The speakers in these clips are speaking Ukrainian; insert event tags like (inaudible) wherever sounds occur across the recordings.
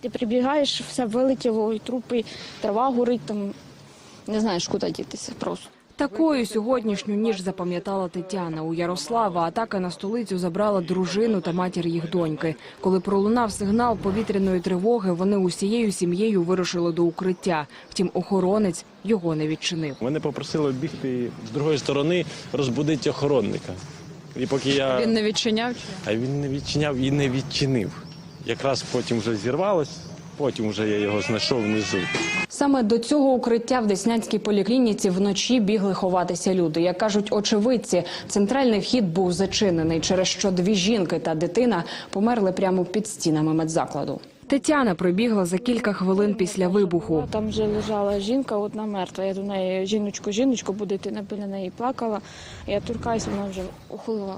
Ти прибігаєш, все вилетіло, і трупи, трава горить, там не знаєш, куди дітися просто. Такою сьогоднішню ніч запам'ятала Тетяна. У Ярослава атака на столицю забрала дружину та матір їх доньки. Коли пролунав сигнал повітряної тривоги, вони усією сім'єю вирушили до укриття. Втім, охоронець його не відчинив. Мене попросили бігти з другої сторони, розбудити охоронника. І поки я Він не відчиняв? а він не відчиняв і не відчинив. Якраз потім вже зірвалось, потім вже я його знайшов внизу. Саме до цього укриття в Деснянській поліклініці вночі бігли ховатися люди. Як кажуть очевидці, центральний вхід був зачинений, через що дві жінки та дитина померли прямо під стінами медзакладу. Тетяна прибігла за кілька хвилин після вибуху. Там вже лежала жінка, одна мертва. Я до неї жіночку, жіночку, бо дитина біля неї плакала. Я торкаюся, вона вже охолола.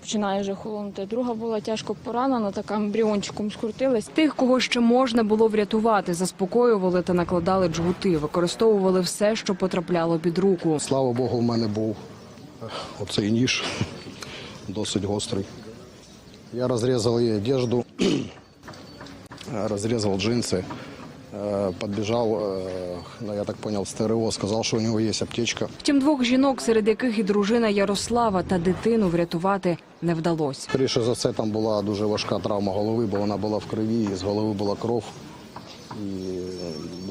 Починає вже холонути. Друга була тяжко поранена, така ембріончиком скрутилась. Тих, кого ще можна було врятувати, заспокоювали та накладали джгути, використовували все, що потрапляло під руку. Слава Богу, в мене був оцей ніж, досить гострий. Я розрізав їй одежду, (clears throat) розрізав джинси, е, підбіжав, е, ну, я так зрозумів, з ТРО, сказав, що у нього є аптечка. Втім, двох жінок, серед яких і дружина Ярослава та дитину врятувати не вдалося. Скоріше за все, там була дуже важка травма голови, бо вона була в крові, і з голови була кров. І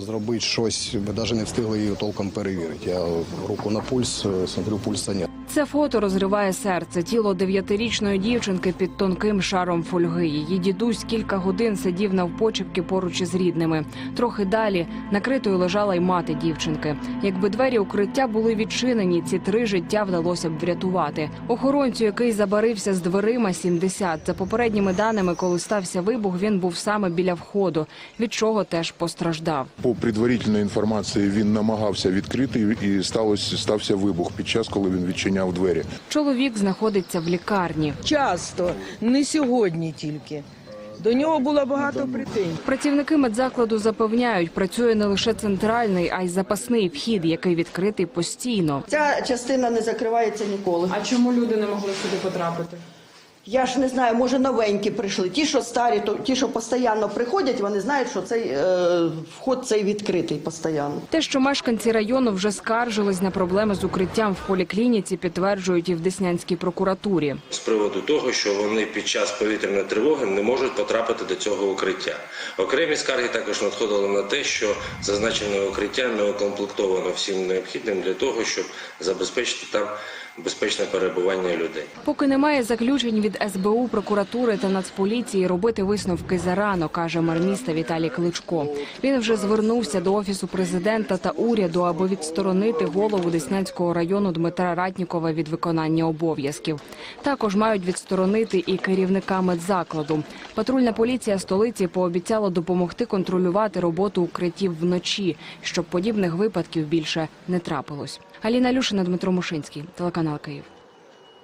зробити щось, ми навіть не встигли її толком перевірити. Я руку на пульс, е, смотрю, пульса нет. Це фото розриває серце. Тіло дев'ятирічної дівчинки під тонким шаром фольги. Її дідусь кілька годин сидів навпочепки поруч із рідними. Трохи далі накритою лежала й мати дівчинки. Якби двері укриття були відчинені, ці три життя вдалося б врятувати. Охоронцю, який забарився з дверима, 70. За попередніми даними, коли стався вибух, він був саме біля входу, від чого теж постраждав. По предварительній інформації він намагався відкрити і сталося стався вибух під час, коли він відчиняв двері. Чоловік знаходиться в лікарні. Часто, не сьогодні тільки. До нього було багато претензій. Працівники медзакладу запевняють, працює не лише центральний, а й запасний вхід, який відкритий постійно. Ця частина не закривається ніколи. А чому люди не могли сюди потрапити? Я ж не знаю, може новенькі прийшли. Ті, що старі, то ті, що постійно приходять, вони знають, що цей е, вход цей відкритий постійно. Те, що мешканці району вже скаржились на проблеми з укриттям в поліклініці, підтверджують і в Деснянській прокуратурі. з приводу того, що вони під час повітряної тривоги не можуть потрапити до цього укриття. Окремі скарги також надходили на те, що зазначене укриття не укомплектовано всім необхідним для того, щоб забезпечити там безпечне перебування людей. Поки немає заключень від СБУ, прокуратури та Нацполіції, робити висновки зарано, каже мер міста Віталій Кличко. Він вже звернувся до офісу президента та уряду, аби відсторонити голову Деснянського району Дмитра Ратнікова від виконання обов'язків. Також мають відсторонити і керівника медзакладу. Патрульна поліція столиці пообіцяла допомогти контролювати роботу укриттів вночі, щоб подібних випадків більше не трапилось. Аліна Люшина, Дмитро Мушинський, телеканал Київ.